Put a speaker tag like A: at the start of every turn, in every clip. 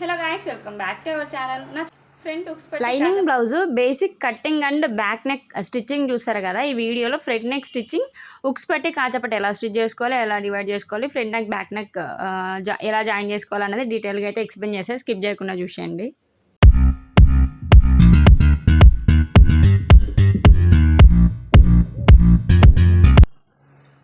A: Hello guys welcome back to our channel నా friend ఉక్స్
B: lining blouse basic cutting and back neck stitching చూస్తారు కదా? ఈ వీడియోలో ఫ్రంట్ నెక్ స్టిచ్చింగ్ ఉక్స్ పట్టి కాచపట్టి ఎలా స్టిచ్ చేసుకోవాలి ఎలా డివైడ్ చేసుకోవాలి ఫ్రంట్ నెక్ బ్యాక్ నెక్ ఎలా జాయిన్ చేసుకోవాలి అనేది డీటెయిల్గా అయితే ఎక్స్ప్లెయిన్ చేస్తే స్కిప్ చేయకుండా చూసేయండి.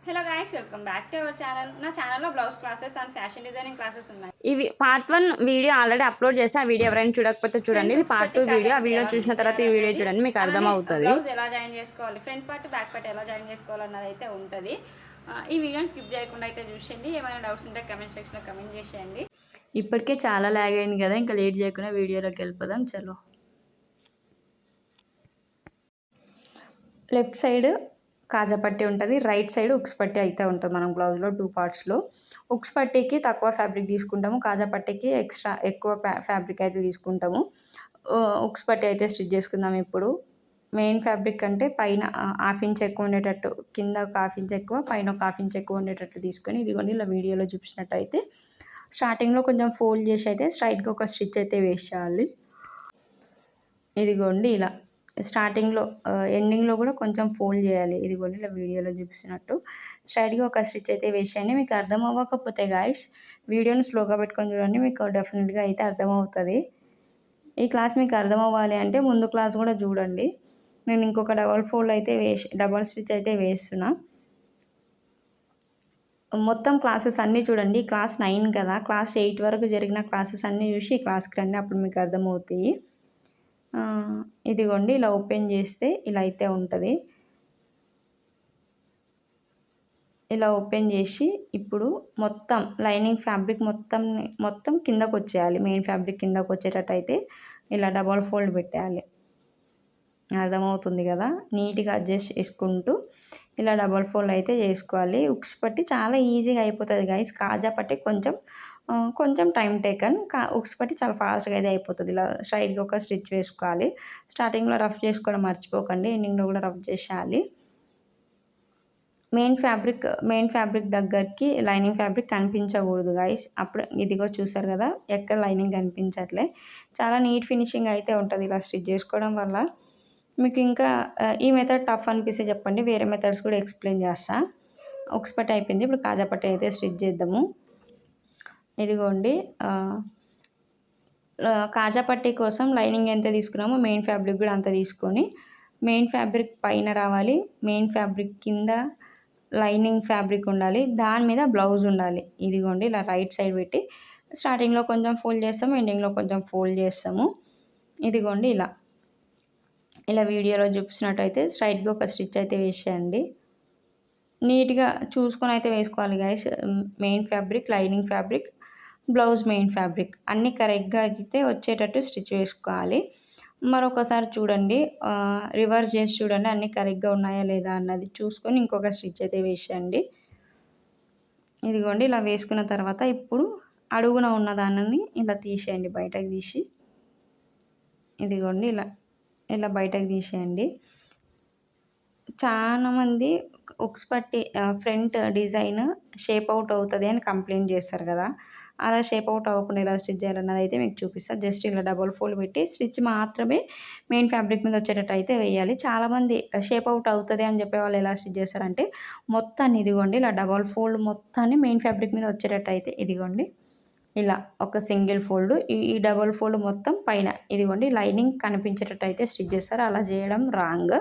A: Hello guys welcome back to our channel నా ఛానల్లో blouse classes and fashion designing classes ఉన్నాయి.
B: ఇవి part one video already upload చేసి ఆ వీడియో ఎవరైనా చూడకపోతే చూడండి. ఇది పార్ట్ టూ వీడియో ఆ వీడియో చూసిన తర్వాత ఈ వీడియో చూడండి మీకు అర్థమవుతుంది.
A: ఎలా జాయిన్ చేసుకోవాలి? ఫ్రంట్ పార్ట్ బ్యాక్ పార్ట్ ఎలా జాయిన్ చేసుకోవాలి అన్నది అయితే ఉంటుంది ఈ వీడియోని స్కిప్ చేయకుండా అయితే చూసేయండి. ఏమైనా డౌట్స్ ఉంటే కమెంట్ సెక్షన్లో కమెంట్ చేసేయండి.
B: ఇప్పటికే చాలా లాగ్ అయింది కదా ఇంకా లేట్ చేయకుండా వీడియోలోకి వెళ్ళిపోదాం చలో. లెఫ్ట్ సైడ్ కాజా పట్టి ఉంటుంది. రైట్ సైడ్ ఉక్స్ పట్టి అయితే ఉంటుంది మనం బ్లౌజ్లో టూ పార్ట్స్లో ఉక్స్ పట్టీకి తక్కువ ఫ్యాబ్రిక్ తీసుకుంటాము. కాజా పట్టీకి ఎక్స్ట్రా ఎక్కువ ఫ్యాబ్రిక్ అయితే తీసుకుంటాము. ఉక్స్ పట్టి అయితే స్టిచ్ చేసుకుందాం ఇప్పుడు. మెయిన్ ఫ్యాబ్రిక్ అంటే పైన హాఫ్ ఇంచ్ ఎక్కువ ఉండేటట్టు కింద ఒక హాఫ్ ఇంచ్ ఎక్కువ పైన ఒక హాఫ్ ఇంచ్ ఎక్కువ ఉండేటట్టు తీసుకొని ఇదిగోండి ఇలా వీడియోలో చూపించినట్టు అయితే స్టార్టింగ్లో కొంచెం ఫోల్డ్ చేసి అయితే స్ట్రైట్గా ఒక స్టిచ్ అయితే వేసేయాలి. ఇదిగోండి ఇలా. స్టార్టింగ్లో ఎండింగ్లో కూడా కొంచెం ఫోల్డ్ చేయాలి. ఇదిగోండి ఇలా వీడియోలో చూపిస్తున్నట్టు. స్ట్రైట్గా ఒక స్టిచ్ అయితే వేసేయండి మీకు అర్థం అవ్వకపోతే గాయస్ వీడియోని స్లోగా పెట్టుకొని చూడండి మీకు డెఫినెట్గా అయితే అర్థమవుతుంది ఈ క్లాస్ మీకు అర్థం అవ్వాలి అంటే ముందు క్లాస్ కూడా చూడండి. నేను ఇంకొక డబల్ ఫోల్డ్ అయితే వేసి డబల్ స్టిచ్ అయితే వేస్తున్నా. మొత్తం క్లాసెస్ అన్నీ చూడండి క్లాస్ నైన్ కదా క్లాస్ ఎయిట్ వరకు జరిగిన క్లాసెస్ అన్నీ చూసి ఈ క్లాస్కి రండి అప్పుడు మీకు అర్థమవుతాయి ఇదిగోండి ఇలా ఓపెన్ చేస్తే ఇలా అయితే ఉంటుంది. ఇలా ఓపెన్ చేసి ఇప్పుడు మొత్తం లైనింగ్ ఫ్యాబ్రిక్ మొత్తం మొత్తం కిందకు వచ్చేయాలి. మెయిన్ ఫ్యాబ్రిక్ కిందకు వచ్చేటట్టు అయితే ఇలా డబల్ ఫోల్డ్ పెట్టేయాలి. అర్థమవుతుంది కదా? నీట్గా అడ్జస్ట్ చేసుకుంటూ ఇలా డబల్ ఫోల్డ్ అయితే చేసుకోవాలి. ఉక్స్ పట్టి చాలా ఈజీగా అయిపోతుంది గైస్ కాజా పట్టి కొంచెం కొంచెం టైం టేకన్ కా ఉక్స్ పట్టి చాలా ఫాస్ట్గా అయితే అయిపోతుంది. ఇలా స్ట్రైట్గా ఒక స్టిచ్ వేసుకోవాలి. స్టార్టింగ్లో రఫ్ చేసుకోవడం మర్చిపోకండి ఎండింగ్లో కూడా రఫ్ చేసేయాలి. మెయిన్ ఫ్యాబ్రిక్ మెయిన్ ఫ్యాబ్రిక్ దగ్గరికి లైనింగ్ ఫ్యాబ్రిక్ కనిపించకూడదు గాయస్. అప్పుడు ఇదిగో చూసారు కదా ఎక్కడ లైనింగ్ కనిపించట్లే. చాలా నీట్ ఫినిషింగ్ అయితే ఉంటుంది ఇలా స్టిచ్ చేసుకోవడం వల్ల. మీకు ఇంకా ఈ మెథడ్ టఫ్ అనిపిస్తే చెప్పండి వేరే మెథడ్స్ కూడా ఎక్స్ప్లెయిన్ చేస్తా. ఉక్స్పట్టి అయిపోయింది ఇప్పుడు కాజాపట్టి అయితే స్టిచ్ చేద్దాము. ఇదిగోండి కాజా పట్టీ కోసం లైనింగ్ ఎంత తీసుకున్నామో మెయిన్ ఫ్యాబ్రిక్ కూడా అంత తీసుకొని మెయిన్ ఫ్యాబ్రిక్ పైన రావాలి మెయిన్ ఫ్యాబ్రిక్ కింద లైనింగ్ ఫ్యాబ్రిక్ ఉండాలి దాని మీద బ్లౌజ్ ఉండాలి. ఇదిగోండి ఇలా రైట్ సైడ్ పెట్టి స్టార్టింగ్లో కొంచెం ఫోల్డ్ చేస్తాము ఎండింగ్లో కొంచెం ఫోల్డ్ చేస్తాము. ఇదిగోండి ఇలా. ఇలా వీడియోలో చూపించినట్టయితే స్ట్రైట్గా ఒక స్టిచ్ అయితే వేసేయండి. నీట్గా చూసుకొని అయితే వేసుకోవాలి guys main fabric lining fabric. Blouse main fabric అన్నీ కరెక్ట్గా అయితే వచ్చేటట్టు స్టిచ్ వేసుకోవాలి మరొకసారి చూడండి రివర్స్ చేసి చూడండి అన్నీ కరెక్ట్గా ఉన్నాయా లేదా అన్నది చూసుకొని ఇంకొక స్టిచ్ అయితే వేసేయండి. ఇదిగోండి ఇలా వేసుకున్న తర్వాత ఇప్పుడు అడుగున ఉన్న దానిని ఇలా తీసేయండి బయటకు తీసి. ఇదిగోండి ఇలా ఇలా బయటకు తీసేయండి. చాలామంది ఉక్స్ పట్టి ఫ్రంట్ డిజైన్ షేప్ అవుట్ అవుతుంది అని కంప్లైంట్ చేస్తారు కదా. అలా షేప్ అవుట్ అవ్వకుండా ఎలా స్టిచ్ చేయాలన్నది అయితే మీకు చూపిస్తాను జస్ట్ ఇలా డబల్ ఫోల్డ్ పెట్టి స్టిచ్ మాత్రమే మెయిన్ ఫ్యాబ్రిక్ మీద వచ్చేటట్టు అయితే వేయాలి. చాలామంది షేప్ అవుట్ అవుతుంది అని చెప్పే వాళ్ళు ఎలా స్టిచ్ చేస్తారంటే మొత్తాన్ని ఇదిగోండి ఇలా డబల్ ఫోల్డ్ మొత్తాన్ని మెయిన్ ఫ్యాబ్రిక్ మీద వచ్చేటట్టు అయితే ఇదిగోండి ఇలా ఒక సింగిల్ ఫోల్డ్ ఈ ఈ డబల్ ఫోల్డ్ మొత్తం పైన ఇదిగోండి లైనింగ్ కనిపించేటట్టు అయితే స్టిచ్ చేస్తారు. అలా చేయడం రాంగ్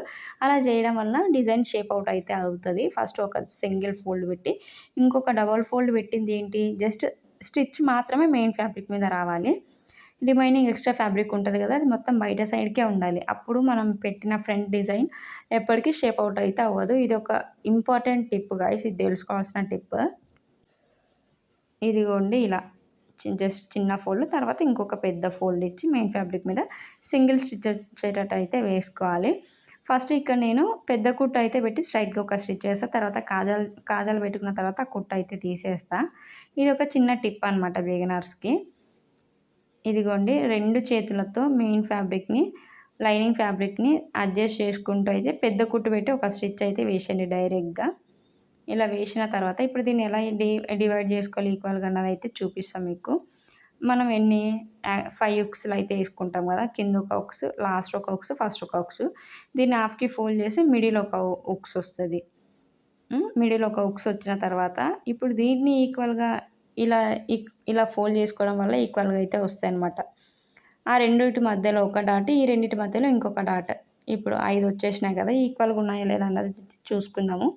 B: అలా చేయడం వల్ల డిజైన్ షేప్ అవుట్ అయితే అవుతుంది. ఫస్ట్ ఒక సింగిల్ ఫోల్డ్ పెట్టి ఇంకొక డబల్ ఫోల్డ్ పెట్టింది ఏంటి? జస్ట్ స్టిచ్ మాత్రమే మెయిన్ ఫ్యాబ్రిక్ మీద రావాలి. రిమైనింగ్ ఎక్స్ట్రా ఫ్యాబ్రిక్ ఉంటుంది కదా అది మొత్తం బయట సైడ్కే ఉండాలి. అప్పుడు మనం పెట్టిన ఫ్రంట్ డిజైన్ ఎప్పటికీ షేప్ అవుట్ అయితే అవ్వదు. ఇది ఒక ఇంపార్టెంట్ టిప్ గాయస్ ఇది తెలుసుకోవాల్సిన టిప్. ఇదిగోండి ఇలా జస్ట్ చిన్న ఫోల్డ్ తర్వాత ఇంకొక పెద్ద ఫోల్డ్ ఇచ్చి మెయిన్ ఫ్యాబ్రిక్ మీద సింగిల్ స్టిచ్ వచ్చేటట్టు అయితే వేసుకోవాలి. ఫస్ట్ ఇక్కడ నేను పెద్ద కుట్టు అయితే పెట్టి స్ట్రైట్గా ఒక స్టిచ్ చేస్తా తర్వాత కాజల్ కాజల్ పెట్టుకున్న తర్వాత కుట్టు అయితే తీసేస్తా. ఇది ఒక చిన్న టిప్ అనమాట బిగినర్స్కి. ఇదిగోండి రెండు చేతులతో మెయిన్ ఫ్యాబ్రిక్ని లైనింగ్ ఫ్యాబ్రిక్ని అడ్జస్ట్ చేసుకుంటూ అయితే పెద్ద కుట్టు పెట్టి ఒక స్టిచ్ అయితే వేసేయండి డైరెక్ట్గా. ఇలా వేసిన తర్వాత ఇప్పుడు దీన్ని ఎలా డి డివైడ్ చేసుకోవాలి ఈక్వల్గా అన్నది అయితే చూపిస్తాం మీకు. మనం ఎన్ని ఫైవ్ ఉక్స్లు అయితే వేసుకుంటాం కదా కింద ఒక ఉక్స్ లాస్ట్ ఒక ఉక్స్ ఫస్ట్ ఒక ఉక్స్ దీన్ని హాఫ్కి ఫోల్డ్ చేసి మిడిల్ ఒక ఉక్స్ వస్తుంది. మిడిల్ ఒక ఉక్స్ వచ్చిన తర్వాత ఇప్పుడు దీన్ని ఈక్వల్గా ఇలా ఇలా ఫోల్డ్ చేసుకోవడం వల్ల ఈక్వల్గా అయితే వస్తాయి అన్నమాట ఆ రెండింటి మధ్యలో ఒక డాట్ ఈ రెండింటి మధ్యలో ఇంకొక డాట్ ఇప్పుడు ఐదు వచ్చేసినాయి కదా ఈక్వల్గా ఉన్నాయా లేదా అన్నది చూసుకుందాము.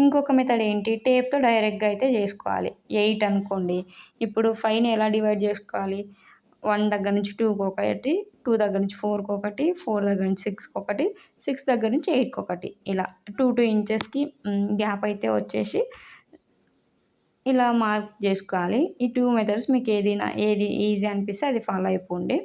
B: ఇంకొక మెథడ్ ఏంటి? టేప్తో డైరెక్ట్గా అయితే చేసుకోవాలి. ఎయిట్ అనుకోండి. ఇప్పుడు ఫైవ్ని ఎలా డివైడ్ చేసుకోవాలి? వన్ దగ్గర నుంచి టూకి ఒకటి టూ దగ్గర నుంచి ఫోర్కి ఒకటి ఫోర్ దగ్గర నుంచి సిక్స్కి ఒకటి సిక్స్ దగ్గర నుంచి ఎయిట్కి ఒకటి. ఇలా టూ టూ ఇంచెస్కి గ్యాప్ అయితే వచ్చేసి ఇలా మార్క్ చేసుకోవాలి. ఈ టూ మెథడ్స్ మీకు ఏది ఏది ఈజీ అనిపిస్తే అది ఫాలో అయిపోండి.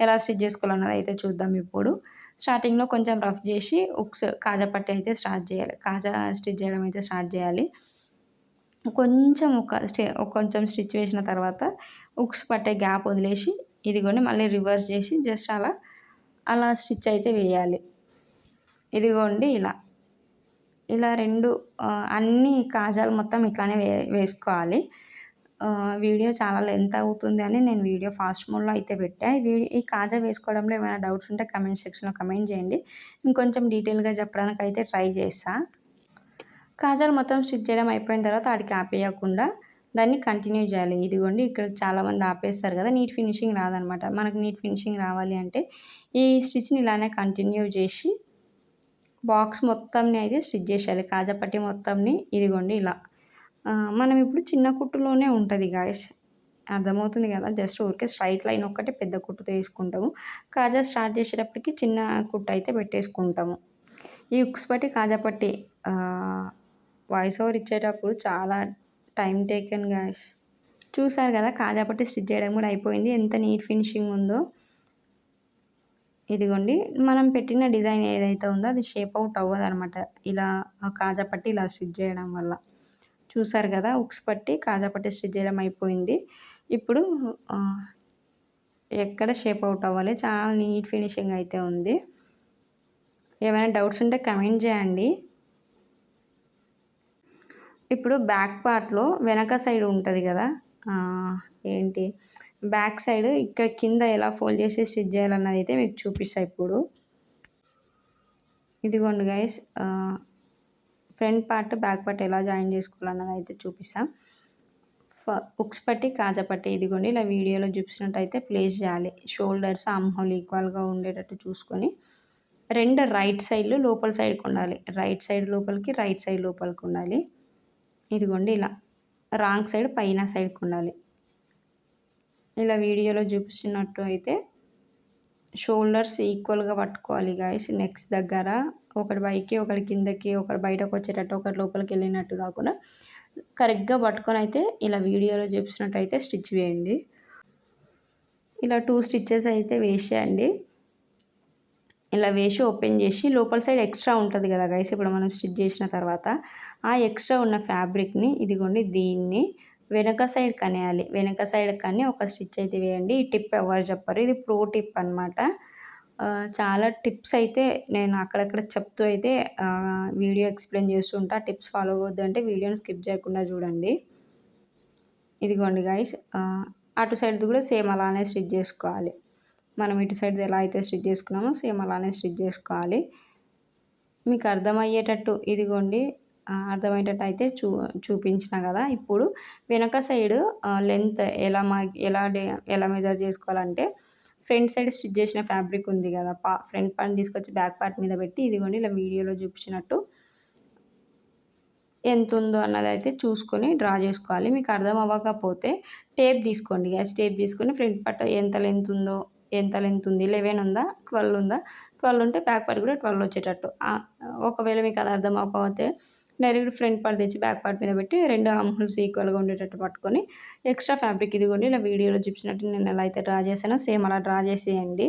B: ఎలా స్టిచ్ చేసుకోవాలన్నది అయితే చూద్దాం ఇప్పుడు. స్టార్టింగ్లో కొంచెం రఫ్ చేసి ఉక్స్ కాజా పట్టి అయితే స్టార్ట్ చేయాలి. కాజా స్టిచ్ చేయడం అయితే స్టార్ట్ చేయాలి. కొంచెం ఒక స్టే కొంచెం స్టిచ్ వేసిన తర్వాత ఉక్స్ పట్టే గ్యాప్ వదిలేసి ఇదిగోండి మళ్ళీ రివర్స్ చేసి జస్ట్ అలా అలా స్టిచ్ అయితే వేయాలి. ఇదిగోండి ఇలా. ఇలా రెండు అన్ని కాజాలు మొత్తం ఇట్లానే వే వేసుకోవాలి. వీడియో చాలా లెంత్ అవుతుంది అని నేను వీడియో ఫాస్ట్ మోడ్లో అయితే పెట్టా. వీడియో ఈ కాజా వేసుకోవడంలో ఏమైనా డౌట్స్ ఉంటే కమెంట్ సెక్షన్లో కమెంట్ చేయండి. ఇంకొంచెం డీటెయిల్గా చెప్పడానికి అయితే ట్రై చేస్తా. కాజాలు మొత్తం స్టిచ్ చేయడం అయిపోయిన తర్వాత ఆడికి ఆపేయకుండా దాన్ని కంటిన్యూ చేయాలి. ఇదిగోండి ఇక్కడ చాలామంది ఆపేస్తారు కదా నీట్ ఫినిషింగ్ రాదనమాట. మనకు నీట్ ఫినిషింగ్ రావాలి అంటే ఈ స్టిచ్ని ఇలానే కంటిన్యూ చేసి బాక్స్ మొత్తంని అయితే స్టిచ్ చేసేయాలి. కాజా పట్టి మొత్తంని ఇదిగోండి ఇలా. మనం ఇప్పుడు చిన్న కుట్టులోనే ఉంటుంది గాయస్ అర్థమవుతుంది కదా? జస్ట్ ఊరికే స్ట్రైట్ లైన్ ఒక్కటే పెద్ద కుట్టుతో వేసుకుంటాము కాజా స్టార్ట్ చేసేటప్పటికి చిన్న కుట్టు అయితే పెట్టేసుకుంటాము. ఈ ఉక్స్ పట్టి కాజా పట్టి వాయిస్ ఓవర్ ఇచ్చేటప్పుడు చాలా టైం టేకెన్ గాయస్ చూసారు కదా? కాజా పట్టి స్టిచ్ చేయడం కూడా అయిపోయింది. ఎంత నీట్ ఫినిషింగ్ ఉందో. ఇదిగోండి. మనం పెట్టిన డిజైన్ ఏదైతే ఉందో అది షేప్ అవుట్ అవ్వదు అనమాట ఇలా కాజా పట్టి ఇలా స్టిచ్ చేయడం వల్ల. చూసారు కదా ఉక్స్ పట్టి కాజా పట్టి స్టిచ్ చేయడం అయిపోయింది. ఇప్పుడు ఎక్కడ షేప్ అవుట్ అవ్వాలి చాలా నీట్ ఫినిషింగ్ అయితే ఉంది. ఏమైనా డౌట్స్ ఉంటే కమెంట్ చేయండి. ఇప్పుడు బ్యాక్ పార్ట్లో వెనక సైడ్ ఉంటుంది కదా ఏంటి? బ్యాక్ సైడ్ ఇక్కడ కింద ఎలా ఫోల్డ్ చేసి స్టిచ్ చేయాలన్నది అయితే మీకు చూపిస్తా ఇప్పుడు. ఇదిగోండి guys front part back part ఎలా జాయిన్ చేసుకోవాలన్నది అయితే చూపిస్తాం ఉక్స్ పట్టి కాజా పట్టి ఇదిగోండి. ఇలా వీడియోలో చూపించినట్టయితే ప్లేస్ చేయాలి. షోల్డర్స్ ఆమ్హోల్ ఈక్వల్గా ఉండేటట్టు చూసుకొని రెండు రైట్ సైడ్లు లోపల సైడ్కి ఉండాలి. రైట్ సైడ్ లోపలికి రైట్ సైడ్ లోపలికి ఉండాలి. ఇదిగోండి ఇలా రాంగ్ సైడ్ పైన సైడ్కి ఉండాలి. ఇలా వీడియోలో చూపించినట్టు అయితే షోల్డర్స్ ఈక్వల్గా పట్టుకోవాలి గాయస్. నెక్స్ట్ దగ్గర ఒకటి పైకి ఒకటి కిందకి ఒకటి బయటకు వచ్చేటట్టు ఒకటి లోపలికి వెళ్ళినట్టు కాకుండా కరెక్ట్గా పట్టుకొని అయితే ఇలా వీడియోలో చూపించినట్టు అయితే స్టిచ్ వేయండి. ఇలా టూ స్టిచ్చెస్ అయితే వేసేయండి. ఇలా వేసి ఓపెన్ చేసి లోపల సైడ్ ఎక్స్ట్రా ఉంటుంది కదా గైస్ ఇప్పుడు మనం స్టిచ్ చేసిన తర్వాత ఆ ఎక్స్ట్రా ఉన్న ఫ్యాబ్రిక్ని ఇదిగోండి దీన్ని వెనక సైడ్ కనేయాలి. వెనక సైడ్ కానీ ఒక స్టిచ్ అయితే వేయండి. ఈ టిప్ ఎవరు చెప్పరు. ఇది ప్రో టిప్ అనమాట చాలా టిప్స్ అయితే నేను అక్కడక్కడ చెప్తూ అయితే వీడియో ఎక్స్ప్లెయిన్ చేస్తుంటా టిప్స్ ఫాలో అవ్వద్దు అంటే వీడియోని స్కిప్ చేయకుండా చూడండి. ఇదిగోండి గైస్ అటు సైడ్ కూడా సేమ్ అలానే స్టిచ్ చేసుకోవాలి. మనం ఇటు సైడ్ ఎలా అయితే స్టిచ్ చేసుకున్నామో సేమ్ అలానే స్టిచ్ చేసుకోవాలి. మీకు అర్థమయ్యేటట్టు ఇదిగోండి. అర్థమయ్యేటట్టు అయితే చూ చూపించిన కదా. ఇప్పుడు వెనక సైడ్ లెంత్ ఎలా మా ఎలా ఎలా మెజర్ చేసుకోవాలంటే ఫ్రంట్ సైడ్ స్టిచ్ చేసిన ఫ్యాబ్రిక్ ఉంది కదా. పా ఫ్రంట్ పార్ట్ తీసుకొచ్చి బ్యాక్ పార్ట్ మీద పెట్టి ఇదిగోండి ఇలా వీడియోలో చూపించినట్టు ఎంత ఉందో అన్నది అయితే చూసుకొని డ్రా చేసుకోవాలి. మీకు అర్థం అవ్వకపోతే టేప్ తీసుకోండి. గ్యాస్ టేప్ తీసుకొని ఫ్రంట్ పార్ట్ ఎంత లెంత్ ఉందో ఎంత లెంత్ ఉంది లెవెన్ ఉందా ట్వెల్వ్ ఉందా ట్వెల్వ్ ఉంటే బ్యాక్ పార్ట్ కూడా ట్వెల్వ్ వచ్చేటట్టు. ఒకవేళ మీకు అది అర్థం అవ్వకపోతే డైరెక్ట్ ఫ్రంట్ పార్ట్ తెచ్చి బ్యాక్ పార్ట్ మీద పెట్టి రెండు ఆమ్హుల్స్ ఈక్వల్గా ఉండేటట్టు పట్టుకొని ఎక్స్ట్రా ఫ్యాబ్రిక్ ఇదిగోండి ఇలా వీడియోలో చూపించినట్టు నేను ఎలా అయితే డ్రా చేశానో సేమ్ అలా డ్రా చేసేయండి.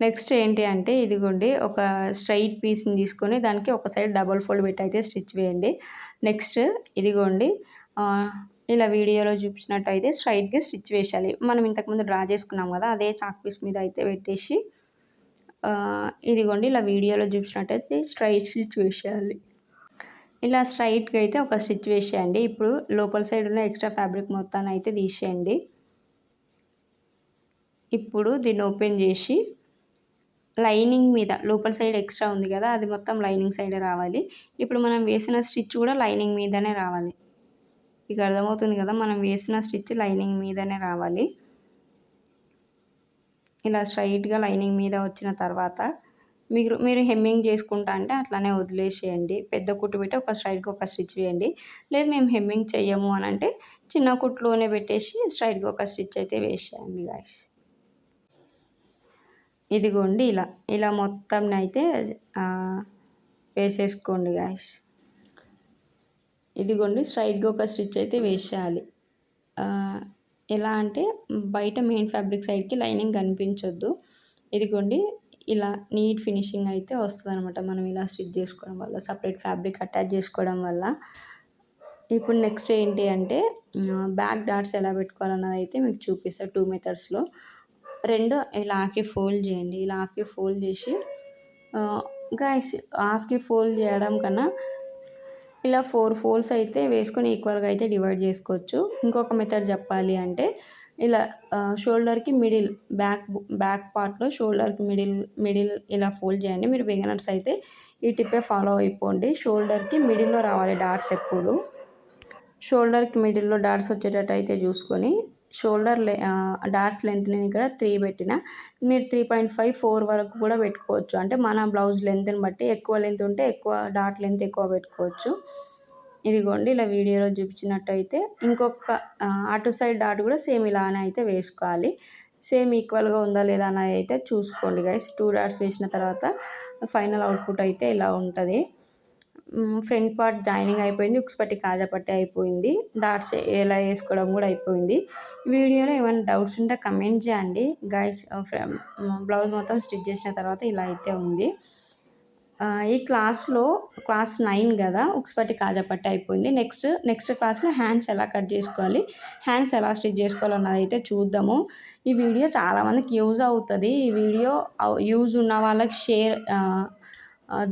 B: నెక్స్ట్ ఏంటి అంటే ఇదిగోండి ఒక స్ట్రైట్ పీస్ని తీసుకొని దానికి ఒక సైడ్ డబల్ ఫోల్డ్ పెట్టి అయితే స్టిచ్ వేయండి. నెక్స్ట్ ఇదిగోండి ఇలా వీడియోలో చూపించినట్టు అయితే స్ట్రైట్గా స్టిచ్ వేసాలి మనం ఇంతకుముందు డ్రా చేసుకున్నాం కదా అదే చాక్ పీస్ మీద అయితే పెట్టేసి ఇదిగోండి ఇలా వీడియోలో చూపించినట్టయితే స్ట్రైట్ స్టిచ్ వేసేయాలి. ఇలా స్ట్రైట్గా అయితే ఒక స్టిచ్ వేసేయండి. ఇప్పుడు లోపల సైడ్ ఉన్న ఎక్స్ట్రా ఫ్యాబ్రిక్ మొత్తాన్ని అయితే తీసేయండి. ఇప్పుడు దీన్ని ఓపెన్ చేసి లైనింగ్ మీద లోపల సైడ్ ఎక్స్ట్రా ఉంది కదా అది మొత్తం లైనింగ్ సైడ్ రావాలి. ఇప్పుడు మనం వేసిన స్టిచ్ కూడా లైనింగ్ మీదనే రావాలి. ఇక అర్థమవుతుంది కదా మనం వేసిన స్టిచ్ లైనింగ్ మీదనే రావాలి. ఇలా స్ట్రైట్గా లైనింగ్ మీద వచ్చిన తర్వాత మీరు మీరు హెమ్మింగ్ చేసుకుంటా అంటే అట్లానే వదిలేసేయండి. పెద్ద కుట్టు పెట్టి ఒక స్ట్రైట్గా ఒక స్టిచ్ వేయండి లేదు మేము హెమ్మింగ్ చెయ్యము అని అంటే చిన్న కుట్లోనే పెట్టేసి స్ట్రైట్గా ఒక స్టిచ్ అయితే వేసేయండి గాయస్ ఇదిగోండి ఇలా ఇలా మొత్తం అయితే వేసేసుకోండి గాయస్ ఇదిగోండి స్ట్రైట్గా ఒక స్టిచ్ అయితే వేసేయాలి. ఎలా అంటే బయట మెయిన్ ఫ్యాబ్రిక్ సైడ్కి లైనింగ్ కనిపించొద్దు. ఇదిగోండి ఇలా నీట్ ఫినిషింగ్ అయితే వస్తుంది అనమాట మనం ఇలా స్టిచ్ చేసుకోవడం వల్ల సపరేట్ ఫ్యాబ్రిక్ అటాచ్ చేసుకోవడం వల్ల. ఇప్పుడు నెక్స్ట్ ఏంటి అంటే బ్యాక్ డాట్స్ ఎలా పెట్టుకోవాలన్నది అయితే మీకు చూపిస్తాను టూ మెథడ్స్లో రెండు ఇలా ఆకి ఫోల్డ్ చేయండి. ఇలా హాఫ్కి ఫోల్డ్ చేసి గాయస్ హాఫ్కి ఫోల్డ్ చేయడం కన్నా ఇలా ఫోర్ ఫోల్డ్స్ అయితే వేసుకొని ఈక్వల్గా అయితే డివైడ్ చేసుకోవచ్చు. ఇంకొక మెథడ్ చెప్పాలి అంటే ఇలా షోల్డర్కి మిడిల్ బ్యాక్ బ్యాక్ పార్ట్లో షోల్డర్కి మిడిల్ మిడిల్ ఇలా ఫోల్డ్ చేయండి. మీరు బిగినర్స్ అయితే ఈ టిప్పే ఫాలో అయిపోండి. షోల్డర్కి మిడిల్లో రావాలి డాట్స్ ఎప్పుడు. షోల్డర్కి మిడిల్లో డాట్స్ వచ్చేటట్టు అయితే చూసుకొని షోల్డర్ లే డాట్ లెంత్ నేను ఇక్కడ త్రీ పెట్టిన. మీరు త్రీ పాయింట్ ఫైవ్ ఫోర్ వరకు కూడా పెట్టుకోవచ్చు. అంటే మన బ్లౌజ్ లెంత్ని బట్టి ఎక్కువ లెంత్ ఉంటే ఎక్కువ డాట్ లెంత్ ఎక్కువ పెట్టుకోవచ్చు. ఇదిగోండి ఇలా వీడియోలో చూపించినట్టు అయితే ఇంకొక అటు సైడ్ డాట్ కూడా సేమ్ ఇలానే అయితే వేసుకోవాలి. సేమ్ ఈక్వల్గా ఉందా లేదా అనేది అయితే చూసుకోండి గైస్ టూ డాట్స్ వేసిన తర్వాత ఫైనల్ అవుట్పుట్ అయితే ఇలా ఉంటుంది. ఫ్రంట్ పార్ట్ జాయినింగ్ అయిపోయింది ఉక్స్ పట్టి కాజా పట్టి అయిపోయింది. డాట్స్ ఎలా వేసుకోవడం కూడా అయిపోయింది. వీడియోలో ఏమైనా డౌట్స్ ఉంటే కమెంట్ చేయండి. గైస్ బ్లౌజ్ మొత్తం స్టిచ్ చేసిన తర్వాత ఇలా అయితే ఉంది. ఈ క్లాస్లో క్లాస్ నైన్ కదా ఉక్స్పట్టి కాజాపట్టి అయిపోయింది. నెక్స్ట్ నెక్స్ట్ క్లాస్లో హ్యాండ్స్ ఎలా కట్ చేసుకోవాలి హ్యాండ్స్ ఎలా స్టిచ్ చేసుకోవాలి అన్నది అయితే చూద్దాము. ఈ వీడియో చాలామందికి యూజ్ అవుతుంది. ఈ వీడియో యూజ్ ఉన్న వాళ్ళకి షేర్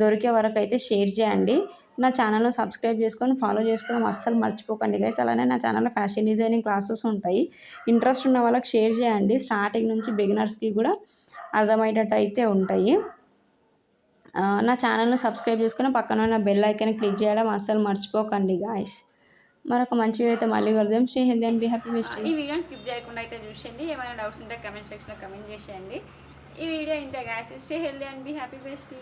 B: దొరికే వరకు అయితే షేర్ చేయండి. నా ఛానల్ను సబ్స్క్రైబ్ చేసుకొని ఫాలో చేసుకోవడం అస్సలు మర్చిపోకండి గైస్ అలానే నా ఛానల్లో ఫ్యాషన్ డిజైనింగ్ క్లాసెస్ ఉంటాయి. ఇంట్రెస్ట్ ఉన్న వాళ్ళకి షేర్ చేయండి. స్టార్టింగ్ నుంచి బిగినర్స్కి కూడా అర్థమయ్యేటట్టు అయితే ఉంటాయి. నా ఛానల్ను సబ్స్క్రైబ్ చేసుకుని పక్కన ఉన్న బెల్ ఐకాన్ క్లిక్ చేయడం అస్సలు మర్చిపోకండి గాయస్ మరొక మంచి వీడియో అయితే మళ్ళీ కలుద్దాం. Stay health and be happy
A: ఈ వీడియోని స్కిప్ చేయకుండా అయితే చూసేయండి. ఏమైనా డౌట్స్ ఉంటే కమెంట్ సెక్షన్లో కమెంట్ చేసేయండి. ఈ వీడియో ఇంత guys stay healthy and be happy best